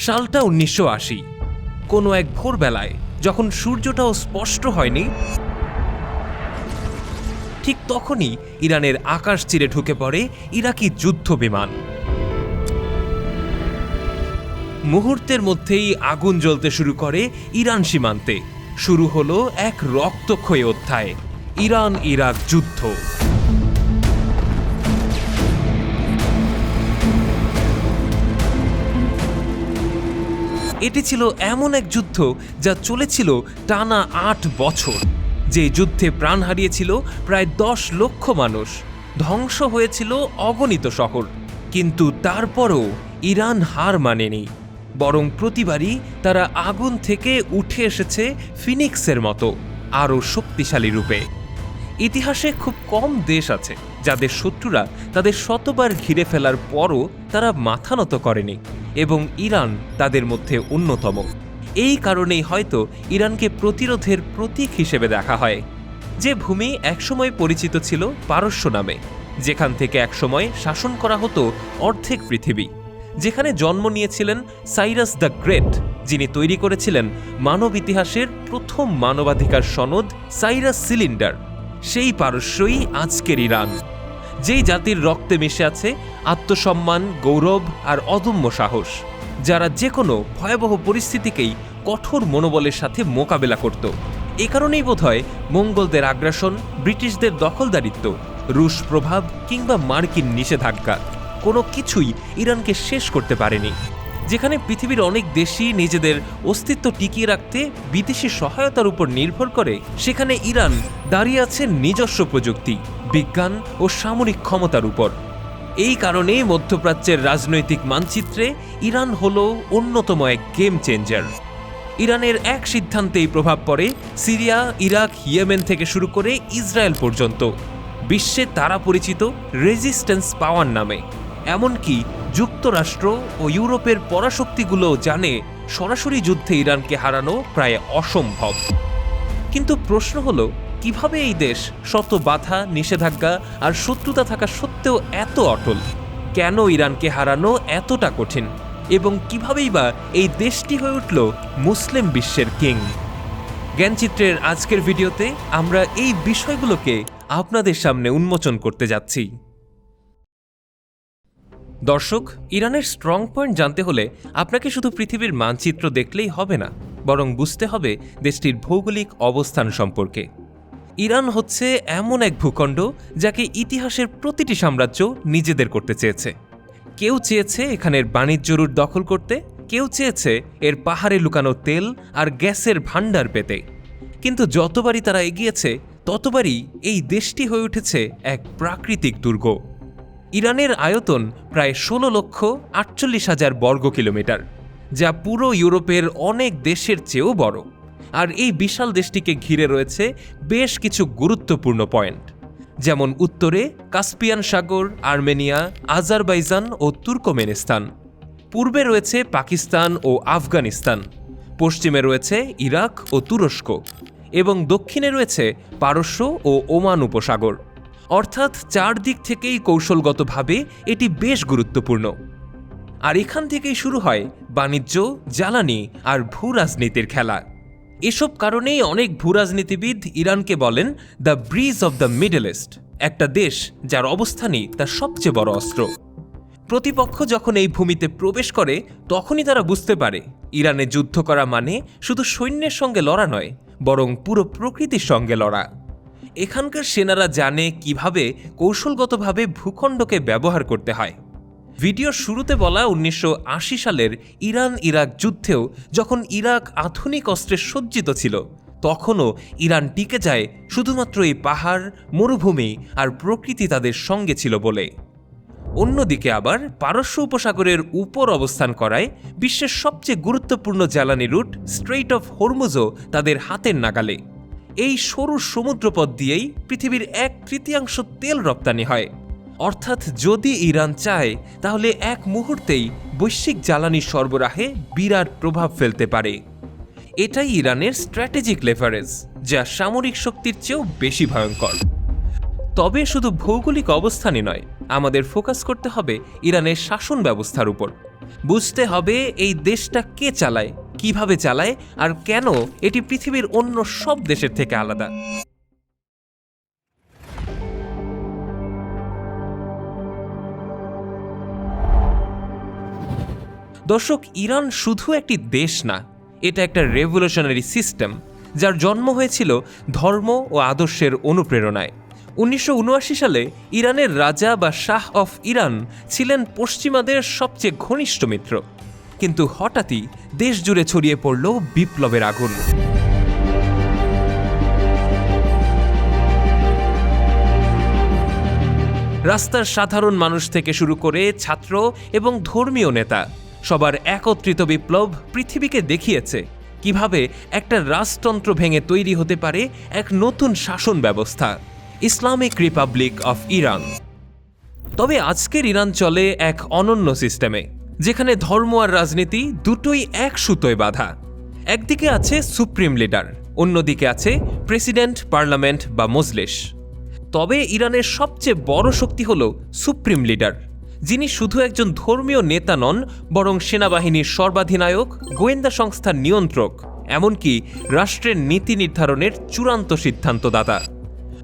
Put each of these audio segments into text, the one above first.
সালটা উনিশশো আশি। কোনো এক ভোরবেলায় যখন সূর্যটাও স্পষ্ট হয়নি, ঠিক তখনই ইরানের আকাশ চিরে ঢুকে পড়ে ইরাকি যুদ্ধ বিমান। মুহূর্তের মধ্যেই আগুন জ্বলতে শুরু করে ইরান সীমান্তে। শুরু হলো এক রক্তক্ষয়ী অধ্যায় ইরান ইরাক যুদ্ধ। এটি ছিল এমন এক যুদ্ধ যা চলেছিল টানা আট বছর। যে যুদ্ধে প্রাণ হারিয়েছিল প্রায় দশ লক্ষ মানুষ। ধ্বংস হয়েছিল অগণিত শহর। কিন্তু তারপরও ইরান হার মানেনি। বরং প্রতিবারই তারা আগুন থেকে উঠে এসেছে ফিনিক্সের মতো, আরও শক্তিশালী রূপে। ইতিহাসে খুব কম দেশ আছে, যাদের শত্রুরা তাদের শতবার ঘিরে ফেলার পরও তারা মাথা নত করেনি। এবং ইরান তাদের মধ্যে অন্যতম। এই কারণেই হয়তো ইরানকে প্রতিরোধের প্রতীক হিসেবে দেখা হয়, যে ভূমি একসময় পরিচিত ছিল পারস্য নামে, যেখান থেকে একসময় শাসন করা হতো অর্ধেক পৃথিবী, যেখানে জন্ম নিয়েছিলেন সাইরাস দ্য গ্রেট, যিনি তৈরি করেছিলেন মানব ইতিহাসের প্রথম মানবাধিকার সনদ সাইরাস সিলিন্ডার। সেই পারস্যই আজকের ইরান। যেই জাতির রক্তে মিশে আছে আত্মসম্মান, গৌরব আর অদম্য সাহস, যারা যে কোনো ভয়াবহ পরিস্থিতিকেই কঠোর মনোবলের সাথে মোকাবেলা করত। এ কারণেই বোধহয় মঙ্গলদের আগ্রাসন, ব্রিটিশদের দখলদারিত্ব, রুশ প্রভাব কিংবা মার্কিন নিষেধাজ্ঞা কোনো কিছুই ইরানকে শেষ করতে পারেনি। যেখানে পৃথিবীর অনেক দেশই নিজেদের অস্তিত্ব টিকিয়ে রাখতে বিদেশি সহায়তার উপর নির্ভর করে। সেখানে ইরান দাঁড়িয়ে আছে নিজস্ব প্রযুক্তি, বিজ্ঞান ও সামরিক ক্ষমতার উপর। এই কারণেই মধ্যপ্রাচ্যের রাজনৈতিক মানচিত্রে ইরান হল অন্যতম এক গেম চেঞ্জার। ইরানের এক সিদ্ধান্তেই প্রভাব পড়ে সিরিয়া, ইরাক, ইয়েমেন থেকে শুরু করে ইসরায়েল পর্যন্ত। বিশ্বে তারা পরিচিত রেজিস্ট্যান্স পাওয়ার নামে। এমনকি যুক্তরাষ্ট্র ও ইউরোপের পরাশক্তিগুলো জানে সরাসরি যুদ্ধে ইরানকে হারানো প্রায় অসম্ভব। কিন্তু প্রশ্ন হলো, কীভাবে এই দেশ শত বাধা, নিষেধাজ্ঞা আর শত্রুতা থাকা সত্ত্বেও এত অটল? কেন ইরানকে হারানো এতটা কঠিন? এবং কিভাবেই বা এই দেশটি হয়ে উঠল মুসলিম বিশ্বের কিং? জ্ঞানচিত্রের আজকের ভিডিওতে আমরা এই বিষয়গুলোকে আপনাদের সামনে উন্মোচন করতে যাচ্ছি। দর্শক, ইরানের স্ট্রং পয়েন্ট জানতে হলে আপনাকে শুধু পৃথিবীর মানচিত্র দেখলেই হবে না, বরং বুঝতে হবে দেশটির ভৌগোলিক অবস্থান সম্পর্কে। ইরান হচ্ছে এমন এক ভূখণ্ড যাকে ইতিহাসের প্রতিটি সাম্রাজ্য নিজেদের করতে চেয়েছে। কেউ চেয়েছে এখানের বাণিজ্য রুট দখল করতে, কেউ চেয়েছে এর পাহাড়ে লুকানো তেল আর গ্যাসের ভাণ্ডার পেতে। কিন্তু যতবারই তারা এগিয়েছে, ততবারই এই দেশটি হয়ে উঠেছে এক প্রাকৃতিক দুর্গ। ইরানের আয়তন প্রায় ষোলো লক্ষ আটচল্লিশ হাজার বর্গ কিলোমিটার, যা পুরো ইউরোপের অনেক দেশের চেয়েও বড়। আর এই বিশাল দেশটিকে ঘিরে রয়েছে বেশ কিছু গুরুত্বপূর্ণ পয়েন্ট, যেমন উত্তরে কাস্পিয়ান সাগর, আর্মেনিয়া, আজারবাইজান ও তুর্কমেনিস্তান। পূর্বে রয়েছে পাকিস্তান ও আফগানিস্তান, পশ্চিমে রয়েছে ইরাক ও তুরস্ক, এবং দক্ষিণে রয়েছে পারস্য ও ওমান উপসাগর। অর্থাৎ চারদিক থেকেই কৌশলগতভাবে এটি বেশ গুরুত্বপূর্ণ। আর এখান থেকেই শুরু হয় বাণিজ্য, জ্বালানি আর ভূ রাজনীতির খেলা। এসব কারণেই অনেক ভূরাজনীতিবিদ ইরানকে বলেন the bridge of the Middle East একটা দেশ যার অবস্থানই তার সবচেয়ে বড় অস্ত্র। প্রতিপক্ষ যখন এই ভূমিতে প্রবেশ করে, তখনই তারা বুঝতে পারে ইরানে যুদ্ধ করা মানে শুধু সৈন্যের সঙ্গে লড়া নয়, বরং পুরো প্রকৃতির সঙ্গে লড়া। এখানকার সেনারা জানে কীভাবে কৌশলগতভাবে ভূখণ্ডকে ব্যবহার করতে হয়। ভিডিওর শুরুতে বলা উনিশশো আশি সালের ইরান ইরাক যুদ্ধেও যখন ইরাক আধুনিক অস্ত্রে সজ্জিত ছিল, তখনও ইরান টিকে যায় শুধুমাত্র এই পাহাড়, মরুভূমি আর প্রকৃতি তাদের সঙ্গে ছিল বলে। অন্যদিকে আবার পারস্য উপসাগরের উপর অবস্থান করায় বিশ্বের সবচেয়ে গুরুত্বপূর্ণ জ্বালানি রুট স্ট্রেইট অফ হরমুজও তাদের হাতের নাগালে। এই সরু সমুদ্রপথ দিয়েই পৃথিবীর এক তৃতীয়াংশ তেল রপ্তানি হয়। অর্থাৎ যদি ইরান চায়, তাহলে এক মুহূর্তেই বৈশ্বিক জ্বালানি সরবরাহে বিরাট প্রভাব ফেলতে পারে। এটাই ইরানের স্ট্র্যাটেজিক লেভারেজ যা সামরিক শক্তির চেয়েও বেশি ভয়ঙ্কর। তবে শুধু ভৌগোলিক অবস্থানই নয়, আমাদের ফোকাস করতে হবে ইরানের শাসন ব্যবস্থার উপর। বুঝতে হবে এই দেশটা কে চালায় কীভাবে চালায় আর কেন এটি পৃথিবীর অন্য সব দেশের থেকে আলাদা? দর্শক, ইরান শুধু একটি দেশ না, এটা একটা রেভলিউশনারি সিস্টেম যার জন্ম হয়েছিল ধর্ম ও আদর্শের অনুপ্রেরণায়। উনিশশো উনআশি সালে ইরানের রাজা বা শাহ অফ ইরান ছিলেন পশ্চিমাদের সবচেয়ে ঘনিষ্ঠ মিত্র। কিন্তু হঠাৎই দেশ জুড়ে ছড়িয়ে পড়ল বিপ্লবের আগুন। রাস্তার সাধারণ মানুষ থেকে শুরু করে ছাত্র এবং ধর্মীয় নেতা সবার একত্রিত বিপ্লব পৃথিবীকে দেখিয়েছে। কীভাবে একটা রাজতন্ত্র ভেঙে তৈরি হতে পারে এক নতুন শাসন ব্যবস্থা? Islamic Republic of Iran. তবে আজকের ইরান চলে এক অনন্য সিস্টেমে। যেখানে ধর্ম আর রাজনীতি দুটোই এক সুতোয় বাঁধা। একদিকে আছে সুপ্রিম লিডার, অন্যদিকে আছে প্রেসিডেন্ট, পার্লামেন্ট বা মজলিস। তবে ইরানের সবচেয়ে বড় শক্তি হল সুপ্রিম লিডার, যিনি শুধু একজন ধর্মীয় নেতা নন, বরং সেনাবাহিনীর সর্বাধিনায়ক, গোয়েন্দা সংস্থার নিয়ন্ত্রক, এমনকি রাষ্ট্রের নীতি নির্ধারণের চূড়ান্ত সিদ্ধান্তদাতা।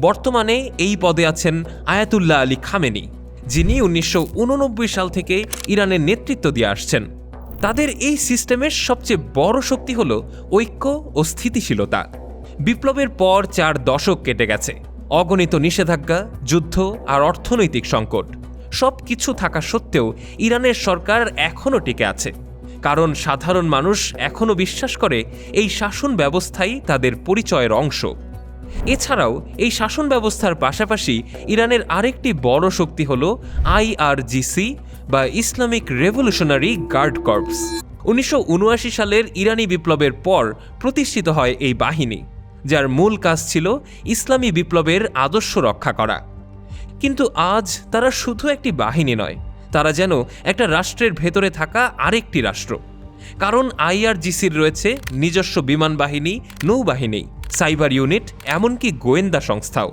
বর্তমানে এই পদে আছেন আয়াতুল্লাহ আলী খামেনি। যিনি উনিশশো উননব্বই সাল থেকে ইরানের নেতৃত্ব দিয়ে আসছেন। তাদের এই সিস্টেমের সবচেয়ে বড় শক্তি হল ঐক্য ও স্থিতিশীলতা। বিপ্লবের পর চার দশক কেটে গেছে। অগণিত নিষেধাজ্ঞা, যুদ্ধ আর অর্থনৈতিক সংকট সব কিছু থাকা সত্ত্বেও ইরানের সরকার এখনও টিকে আছে। কারণ সাধারণ মানুষ এখনও বিশ্বাস করে এই শাসন ব্যবস্থাই তাদের পরিচয়ের অংশ। এছাড়াও, এই শাসন ব্যবস্থার পাশাপাশি ইরানের আরেকটি বড় শক্তি হল আইআরজিসি বা ইসলামিক রেভলিউশনারি গার্ড কর্পস। উনিশশো উনআশি সালের ইরানি বিপ্লবের পর প্রতিষ্ঠিত হয় এই বাহিনী, যার মূল কাজ ছিল ইসলামী বিপ্লবের আদর্শ রক্ষা করা। কিন্তু আজ তারা শুধু একটি বাহিনী নয়, তারা যেন একটা রাষ্ট্রের ভেতরে থাকা আরেকটি রাষ্ট্র। কারণ আইআরজিসির রয়েছে নিজস্ব বিমান বাহিনী, নৌবাহিনী, সাইবার ইউনিট, এমনকি গোয়েন্দা সংস্থাও।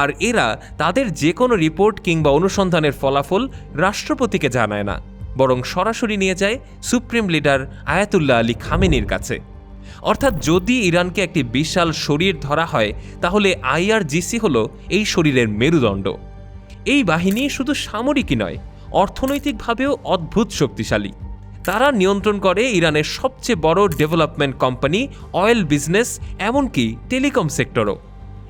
আর এরা তাদের যে কোনো রিপোর্ট কিংবা অনুসন্ধানের ফলাফল রাষ্ট্রপতিকে জানায় না, বরং সরাসরি নিয়ে যায় সুপ্রিম লিডার আয়াতুল্লাহ আলী খামেনির কাছে। অর্থাৎ যদি ইরানকে একটি বিশাল শরীর ধরা হয়, তাহলে আইআরজিসি হল এই শরীরের মেরুদণ্ড। এই বাহিনী শুধু সামরিকই নয়, অর্থনৈতিকভাবেও অদ্ভুত শক্তিশালী। তারা নিয়ন্ত্রণ করে ইরানের সবচেয়ে বড় ডেভেলপমেন্ট কোম্পানি, অয়েল বিজনেস, এমনকি টেলিকম সেক্টরও।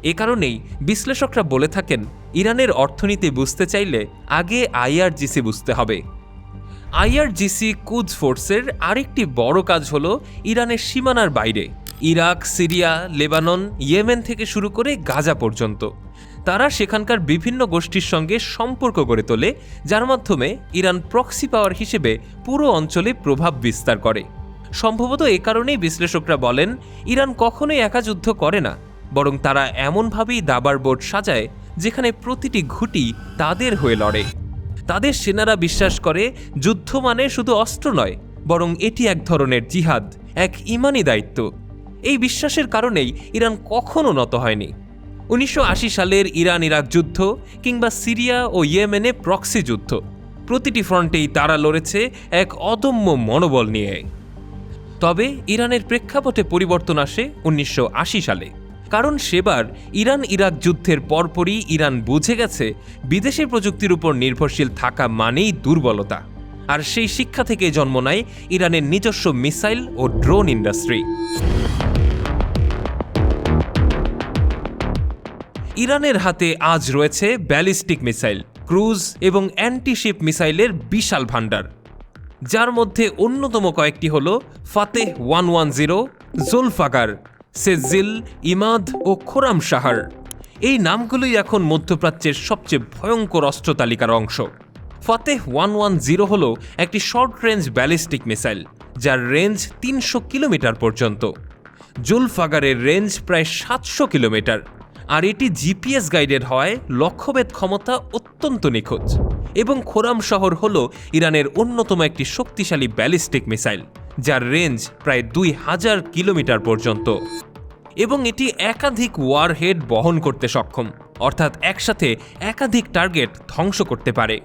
এ কারণেই বিশ্লেষকরা বলে থাকেন, ইরানের অর্থনীতি বুঝতে চাইলে আগে আইআরজিসি বুঝতে হবে। আইআরজিসি কুজ ফোর্সের আরেকটি বড় কাজ হল ইরানের সীমানার বাইরে, ইরাক, সিরিয়া, লেবানন, ইয়েমেন থেকে শুরু করে গাজা পর্যন্ত। তারা সেখানকার বিভিন্ন গোষ্ঠীর সঙ্গে সম্পর্ক গড়ে তোলে, যার মাধ্যমে ইরান প্রক্সি পাওয়ার হিসেবে পুরো অঞ্চলে প্রভাব বিস্তার করে। সম্ভবত এ কারণেই বিশ্লেষকরা বলেন, ইরান কখনোই একা যুদ্ধ করে না, বরং তারা এমনভাবেই দাবার বোর্ড সাজায়, যেখানে প্রতিটি ঘুটি তাদের হয়ে লড়ে। তাদের সেনারা বিশ্বাস করে, যুদ্ধ মানে শুধু অস্ত্র নয়, বরং এটি এক ধরনের জিহাদ, এক ইমানি দায়িত্ব। এই বিশ্বাসের কারণেই ইরান কখনো নত হয়নি। উনিশশো আশি সালের ইরান ইরাক যুদ্ধ কিংবা সিরিয়া ও ইয়েমেনে প্রক্সি যুদ্ধ। প্রতিটি ফ্রন্টেই তারা লড়েছে এক অদম্য মনোবল নিয়ে। তবে ইরানের প্রেক্ষাপটে পরিবর্তন আসে উনিশশো আশি সালে। কারণ সেবার ইরান ইরাক যুদ্ধের পরপরই ইরান বুঝে গেছে বিদেশি প্রযুক্তির উপর নির্ভরশীল থাকা মানেই দুর্বলতা। আর সেই শিক্ষা থেকে জন্ম নেয় ইরানের নিজস্ব মিসাইল ও ড্রোন ইন্ডাস্ট্রি। ইরানের হাতে আজ রয়েছে ব্যালিস্টিক মিসাইল, ক্রুজ এবং অ্যান্টিশিপ মিসাইলের বিশাল ভাণ্ডার। যার মধ্যে অন্যতম কয়েকটি হল Fateh one one zero Zolfaghar Sejjil Emad ও খোরাম সাহার এই নামগুলোই এখন মধ্যপ্রাচ্যের সবচেয়ে ভয়ঙ্কর অস্ত্র তালিকার অংশ। ফাতেহ ওয়ান ওয়ান জিরো হল একটি শর্ট রেঞ্জ ব্যালিস্টিক মিসাইল, যার রেঞ্জ তিনশো কিলোমিটার পর্যন্ত। জুলফাগারের রেঞ্জ প্রায় সাতশো কিলোমিটার। আর এটি জিপিএস গাইডেড হওয়ায় লক্ষ্যভেদ ক্ষমতা অত্যন্ত নিখুঁত। এবং খোরাম শহর হল ইরানের অন্যতম একটি শক্তিশালী ব্যালিস্টিক মিসাইল, যার রেঞ্জ প্রায় দুই হাজার কিলোমিটার পর্যন্ত। এবং এটি একাধিক ওয়ারহেড বহন করতে সক্ষম, অর্থাৎ একসাথে একাধিক টার্গেট ধ্বংস করতে পারে।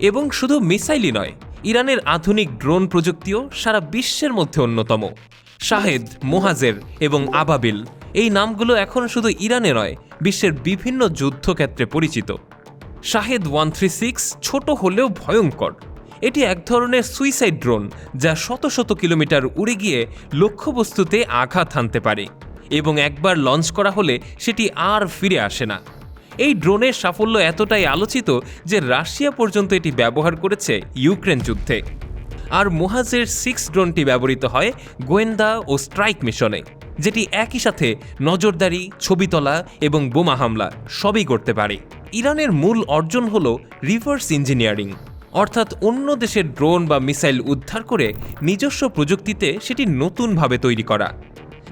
এবং শুধু মিসাইলই নয়, ইরানের আধুনিক ড্রোন প্রযুক্তিও সারা বিশ্বের মধ্যে অন্যতম। শাহেদ মোহাজের এবং আবাবিল এই নামগুলো এখন শুধু ইরানে নয়, বিশ্বের বিভিন্ন যুদ্ধক্ষেত্রে পরিচিত। শাহেদ ওয়ান থ্রি সিক্স ছোট হলেও ভয়ঙ্কর। এটি এক ধরনের সুইসাইড ড্রোন যা শত শত কিলোমিটার উড়ে গিয়ে লক্ষ্যবস্তুতে আঘাত হানতে পারে এবং একবার লঞ্চ করা হলে সেটি আর ফিরে আসে না। এই ড্রোনের সাফল্য এতটাই আলোচিত যে রাশিয়া পর্যন্ত এটি ব্যবহার করেছে ইউক্রেন যুদ্ধে। আর মোহাজের সিক্স ড্রোনটি ব্যবহৃত হয় গোয়েন্দা ও স্ট্রাইক মিশনে। যেটি একই সাথে নজরদারি ছবি তোলা এবং বোমা হামলা সবই করতে পারে। ইরানের মূল অর্জন হল রিভার্স ইঞ্জিনিয়ারিং। অর্থাৎ অন্য দেশের ড্রোন বা মিসাইল উদ্ধার করে নিজস্ব প্রযুক্তিতে সেটি নতুনভাবে তৈরি করা।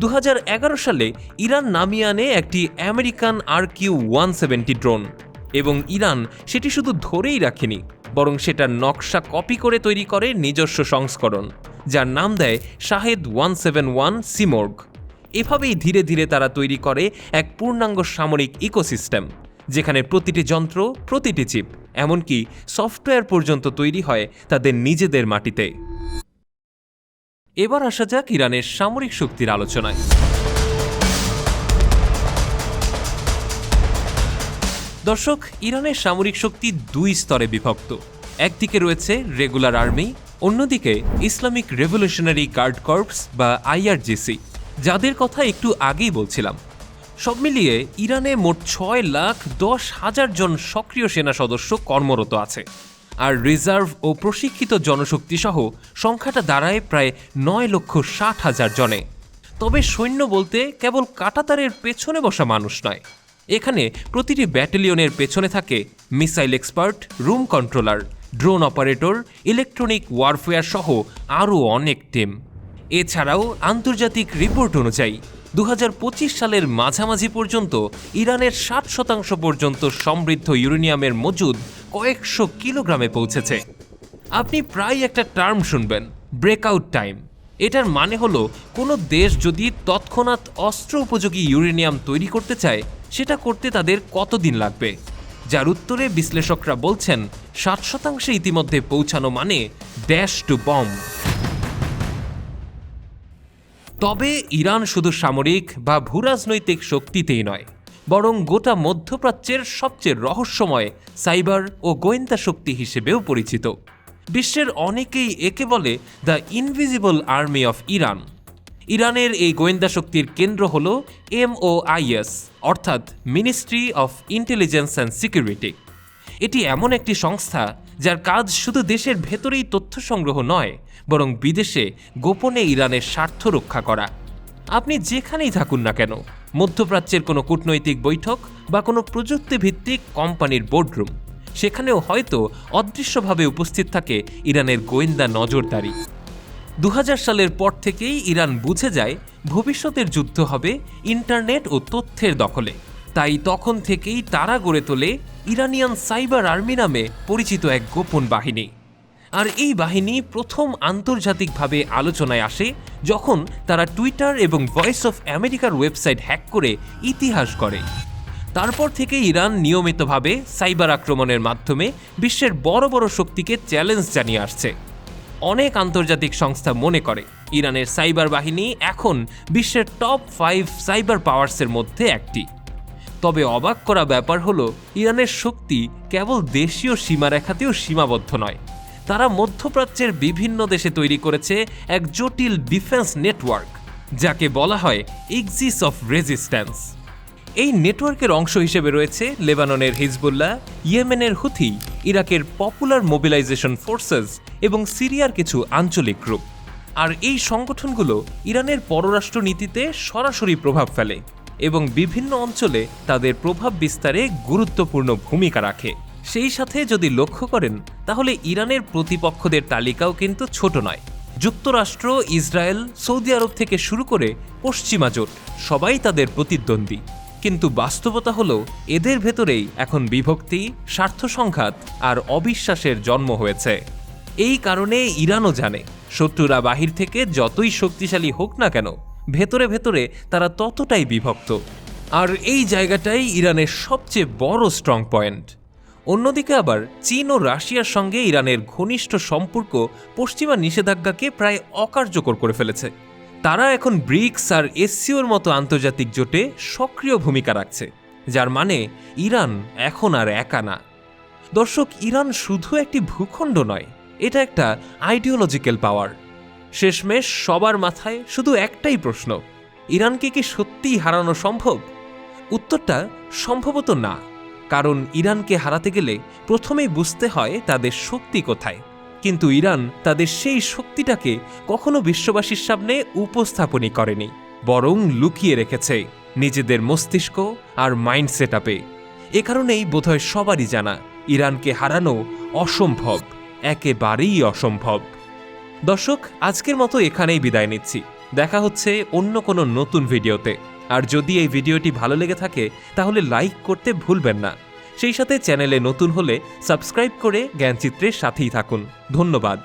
দু হাজার এগারো সালে ইরান নামিয়ে আনে একটি American R Q one seventy drone এবং ইরান সেটি শুধু ধরেই রাখেনি, বরং সেটার নকশা কপি করে তৈরি করে নিজস্ব সংস্করণ, যার নাম দেয় Shahed one seven one Simorgh এভাবেই ধীরে ধীরে তারা তৈরি করে এক পূর্ণাঙ্গ সামরিক ইকোসিস্টেম, যেখানে প্রতিটি যন্ত্র, প্রতিটি চিপ, এমনকি সফটওয়্যার পর্যন্ত তৈরি হয় তাদের নিজেদের মাটিতে। এবার আসা যাক ইরানের সামরিক শক্তির আলোচনায়। দর্শক, ইরানের সামরিক শক্তি দুই স্তরে বিভক্ত। একদিকে রয়েছে রেগুলার আর্মি, অন্যদিকে ইসলামিক রেভলিউশনারি গার্ড কর্পস বা আইআরজিসি। যাদের কথা একটু আগেই বলছিলাম। সব মিলিয়ে ইরানে মোট ছয় লাখ দশ হাজার জন সক্রিয় সেনা সদস্য কর্মরত আছে। আর রিজার্ভ ও প্রশিক্ষিত জনশক্তি সহ সংখ্যাটা দাঁড়ায় প্রায় নয় লক্ষ ষাট হাজার জনে। তবে সৈন্য বলতে কেবল কাটাতারের পেছনে বসা মানুষ নয়। এখানে প্রতিটি ব্যাটালিয়নের পেছনে থাকে missile expert, room controller, drone operator, electronic warfare সহ আরও অনেক টিম। এছাড়াও আন্তর্জাতিক রিপোর্ট অনুযায়ী দু হাজার পঁচিশ সালের মাঝামাঝি পর্যন্ত ইরানের ষাট শতাংশ পর্যন্ত সমৃদ্ধ ইউরেনিয়ামের মজুদ কয়েকশো কিলোগ্রামে পৌঁছেছে। আপনি প্রায় একটা টার্ম শুনবেন, ব্রেকআউট টাইম। এটার মানে হলো, কোনো দেশ যদি তৎক্ষণাৎ অস্ত্র উপযোগী ইউরেনিয়াম তৈরি করতে চায়, সেটা করতে তাদের কতদিন লাগবে? যার উত্তরে বিশ্লেষকরা বলছেন, ষাট শতাংশে ইতিমধ্যে পৌঁছানো মানে ড্যাশ টু বম্ব তবে ইরান শুধু সামরিক বা ভূরাজনৈতিক শক্তিতেই নয়, বরং গোটা মধ্যপ্রাচ্যের সবচেয়ে রহস্যময় সাইবার ও গোয়েন্দা শক্তি হিসেবেও পরিচিত। বিশ্বের অনেকেই একে বলে the invisible army of Iran. ইরানের এই গোয়েন্দা শক্তির কেন্দ্র হল এমওআইএস, অর্থাৎ ministry of intelligence and security. এটি এমন একটি সংস্থা যার কাজ শুধু দেশের ভেতরেই তথ্য সংগ্রহ নয় বরং বিদেশে গোপনে ইরানের স্বার্থ রক্ষা করা। আপনি যেখানেই থাকুন না কেন, মধ্যপ্রাচ্যের কোনো কূটনৈতিক বৈঠক বা কোনো প্রযুক্তিভিত্তিক কোম্পানির বোর্ডরুম সেখানেও হয়তো অদৃশ্যভাবে উপস্থিত থাকে ইরানের গোয়েন্দা নজরদারি। দু হাজার সালের পর থেকেই ইরান বুঝে যায় ভবিষ্যতের যুদ্ধ হবে ইন্টারনেট ও তথ্যের দখলে। তাই তখন থেকেই তারা গড়ে তোলে ইরানিয়ান সাইবার আর্মি নামে পরিচিত এক গোপন বাহিনী। আর এই বাহিনী প্রথম আন্তর্জাতিকভাবে আলোচনায় আসে যখন তারা টুইটার এবং ভয়েস অফ আমেরিকার ওয়েবসাইট হ্যাক করে ইতিহাস করে তারপর থেকে ইরান নিয়মিতভাবে সাইবার আক্রমণের মাধ্যমে বিশ্বের বড় বড় শক্তিকে চ্যালেঞ্জ জানিয়ে আসছে। অনেক আন্তর্জাতিক সংস্থা মনে করে, ইরানের সাইবার বাহিনী এখন বিশ্বের টপ ফাইভ সাইবার পাওয়ার্সের মধ্যে একটি। তবে অবাক করা ব্যাপার হলো, ইরানের শক্তি কেবল দেশীয় সীমারেখাতেও সীমাবদ্ধ নয়। তারা মধ্যপ্রাচ্যের বিভিন্ন দেশে তৈরি করেছে এক জটিল ডিফেন্স নেটওয়ার্ক, যাকে বলা হয় এক্সিস অফ রেজিস্ট্যান্স এই নেটওয়ার্কের অংশ হিসেবে রয়েছে লেবাননের হিজবুল্লাহ, ইয়েমেনের হুথি, ইরাকের পপুলার মোবিলাইজেশন ফোর্সেস এবং সিরিয়ার কিছু আঞ্চলিক গ্রুপ আর এই সংগঠনগুলো ইরানের পররাষ্ট্র নীতিতে সরাসরি প্রভাব ফেলে এবং বিভিন্ন অঞ্চলে তাদের প্রভাব বিস্তারে গুরুত্বপূর্ণ ভূমিকা রাখে। সেই সাথে যদি লক্ষ্য করেন, তাহলে ইরানের প্রতিপক্ষদের তালিকাও কিন্তু ছোট নয়। যুক্তরাষ্ট্র, ইসরায়েল, সৌদি আরব থেকে শুরু করে পশ্চিমা জোট, সবাই তাদের প্রতিদ্বন্দ্বী। কিন্তু বাস্তবতা হলো, এদের ভেতরেই এখন বিভক্তি, স্বার্থ সংঘাত আর অবিশ্বাসের জন্ম হয়েছে। এই কারণে ইরানও জানে, শত্রুরা বাহির থেকে যতই শক্তিশালী হোক না কেন, ভেতরে ভেতরে তারা ততটাই বিভক্ত। আর এই জায়গাটাই ইরানের সবচেয়ে বড় স্ট্রং পয়েন্ট অন্যদিকে আবার চীন ও রাশিয়ার সঙ্গে ইরানের ঘনিষ্ঠ সম্পর্ক পশ্চিমা নিষেধাজ্ঞাকে প্রায় অকার্যকর করে ফেলেছে। তারা এখন ব্রিক্স আর এসসিওর মতো আন্তর্জাতিক জোটে সক্রিয় ভূমিকা রাখছে, যার মানে ইরান এখন আর একা না। দর্শক, ইরান শুধু একটি ভূখণ্ড নয়, এটা একটা আইডিওলজিক্যাল পাওয়ার শেষমেশ সবার মাথায় শুধু একটাই প্রশ্ন, ইরানকে কি সত্যিই হারানো সম্ভব? উত্তরটা সম্ভবত না। কারণ ইরানকে হারাতে গেলে প্রথমেই বুঝতে হয় তাদের শক্তি কোথায়। কিন্তু ইরান তাদের সেই শক্তিটাকে কখনো বিশ্ববাসীর সামনে উপস্থাপনই করেনি, বরং লুকিয়ে রেখেছে নিজেদের মস্তিষ্ক আর মাইন্ড সেট আপে এ কারণেই বোধহয় সবারই জানা, ইরানকে হারানো অসম্ভব, একেবারেই অসম্ভব। দর্শক, আজকের মতো এখানেই বিদায় নিচ্ছি। দেখা হচ্ছে অন্য কোনো নতুন ভিডিওতে। আর যদি এই ভিডিওটি ভালো লেগে থাকে, তাহলে লাইক করতে ভুলবেন না। সেই সাথে চ্যানেলে নতুন হলে সাবস্ক্রাইব করে জ্ঞানচিত্রের সাথেই থাকুন। ধন্যবাদ।